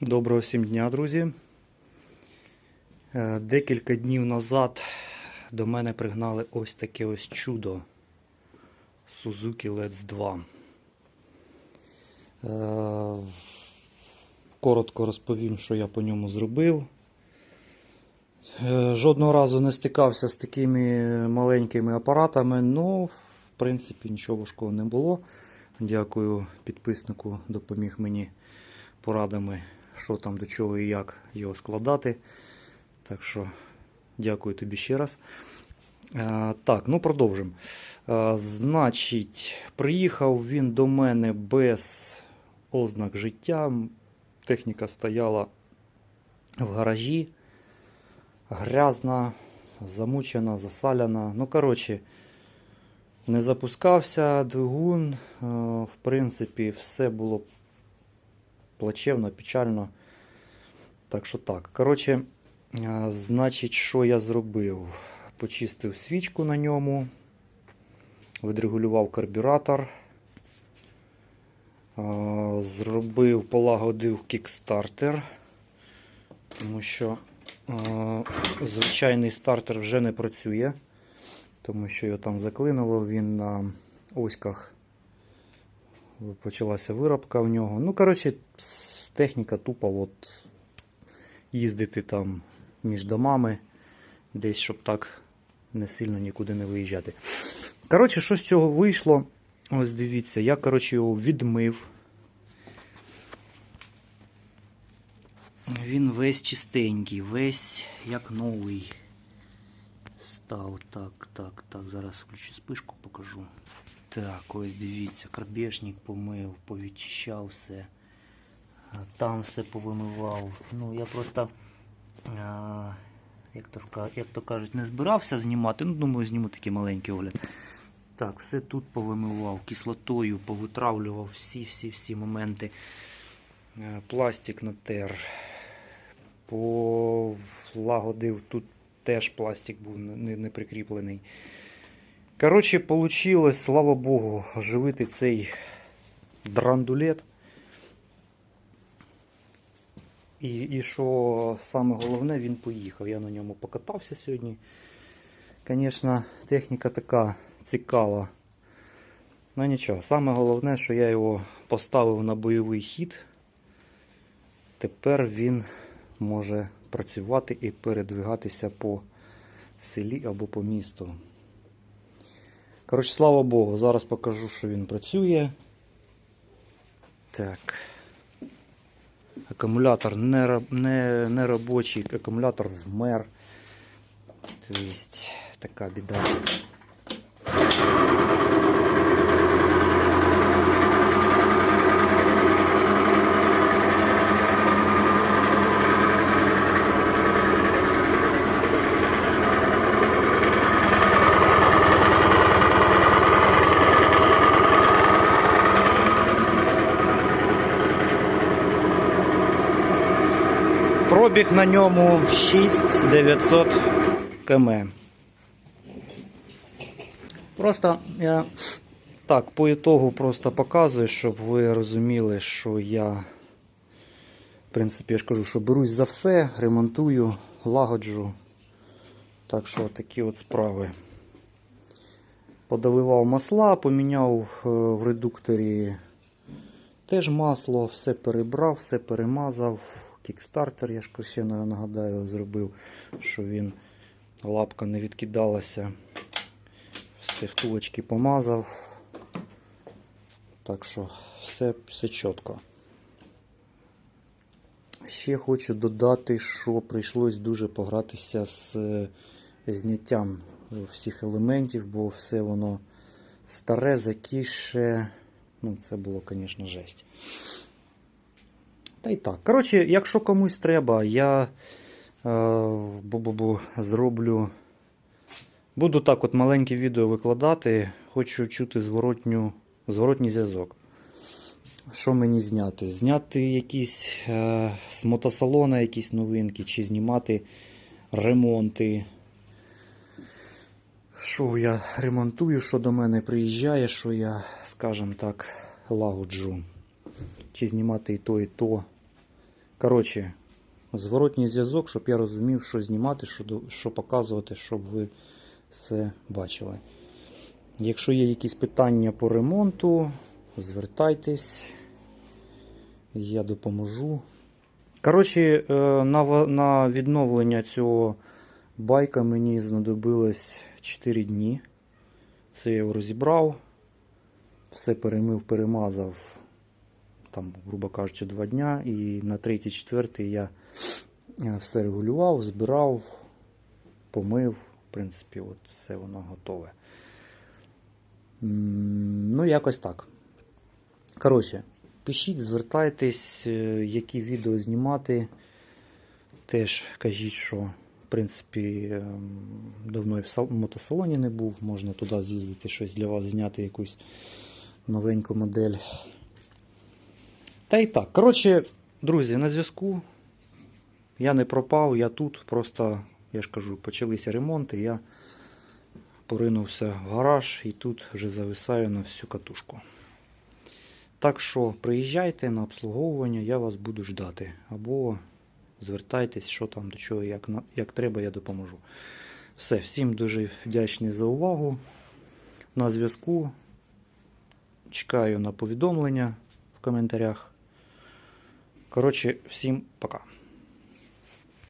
Доброго всім дня, друзі. Е, Декілька днів назад до мене пригнали ось таке ось чудо Suzuki Let's 2. Е, Коротко розповім, що я по ньому зробив. Е, Жодного разу не стикався з такими маленькими апаратами, ну, в принципі, нічого важкого не було. Дякую підписнику, допоміг мені порадами, що там до чого і як його складати. Так що дякую тобі ще раз. Е, так, ну продовжимо. Е, значить, приїхав він до мене без ознак життя. Техніка стояла в гаражі. Грязна, замучена, засаляна. Ну, коротше, не запускався двигун. Е, В принципі, все було плачевно, печально. Так що так. Коротше, е, значить, що я зробив? Почистив свічку на ньому, відрегулював карбюратор, е, зробив, полагодив кікстартер, тому що е, звичайний стартер вже не працює, тому що його там заклинило, він на оськах почалася виробка в нього. Ну, коротше, техніка тупо от їздити там між домами, десь, щоб так не сильно нікуди не виїжджати. Коротше, що з цього вийшло? Ось дивіться, я, коротше, його відмив. Він весь чистенький, весь як новий. Став так, так, так. Зараз включу спишку, покажу. Так, ось дивіться, карбешник помив, повідчищав все. Там все повимивав. Ну, я просто, а, як, то як то кажуть, не збирався знімати. Ну, думаю, зніму такий маленький огляд. Так, все тут повимивав, кислотою, повитравлював всі-всі-всі моменти. Е, Пластик натер. Полагодив тут теж пластик був не, не прикріплений. Коротше, вийшло, слава Богу, оживити цей драндулет. І, і що саме головне, він поїхав. Я на ньому покатався сьогодні. Звісно, техніка така цікава. Ну нічого, саме головне, що я його поставив на бойовий хід. Тепер він може працювати і передвигатися по селі або по місту. Коротше, слава Богу, зараз покажу, що він працює. Так. Акумулятор не, не, не робочий, акумулятор вмер. Тобто, така біда. Пробіг на ньому 6900 км. Просто я так, по ітогу просто показую, щоб ви розуміли, що я, в принципі, я ж кажу, що берусь за все, ремонтую, лагоджу. Так що такі от справи. Подаливав масла, поміняв е, в редукторі теж масло, все перебрав, все перемазав. Кікстартер, я ж ще нагадаю, зробив, що він лапка не відкидалася. Все втулочки помазав. Так що все, все чітко. Ще хочу додати, що прийшлось дуже погратися з зняттям всіх елементів, бо все воно старе, закіше. Ну, це було, звісно, жесть. Та й так. Коротше, якщо комусь треба, я е, зроблю. Буду так от маленьке відео викладати. Хочу чути зворотню, зворотній зв'язок. Що мені зняти? Зняти якісь е, з мотосалона якісь новинки, чи знімати ремонти. Що я ремонтую, що до мене приїжджає, що я, скажімо так, лагоджу. Чи знімати і то, і то. Коротше, зворотній зв'язок, щоб я розумів, що знімати, що, що показувати, щоб ви все бачили. Якщо є якісь питання по ремонту, звертайтесь, я допоможу. Коротше, е, на відновлення цього байка мені знадобилось 4 дні. Це я його розібрав, все перемив, перемазав, там, грубо кажучи, 2 дня. І на третій, четвертий я е, все регулював, збирав, помив. В принципі, от все воно готове. Ну, якось так. Коротше, пишіть, звертайтесь, е, які відео знімати. Теж кажіть, що в принципі ем, давно і в мотосалоні не був. Можна туди з'їздити, щось для вас зняти, якусь новеньку модель. Та й так. Коротше, друзі, на зв'язку. Я не пропав, я тут. Просто, я ж кажу, почалися ремонти. Я поринувся в гараж і тут вже зависаю на всю катушку. Так що приїжджайте на обслуговування, я вас буду ждати. Або звертайтесь, що там до чого, як, як треба, я допоможу. Все, всім дуже вдячний за увагу. На зв'язку. Чекаю на повідомлення в коментарях. Коротше, всім пока.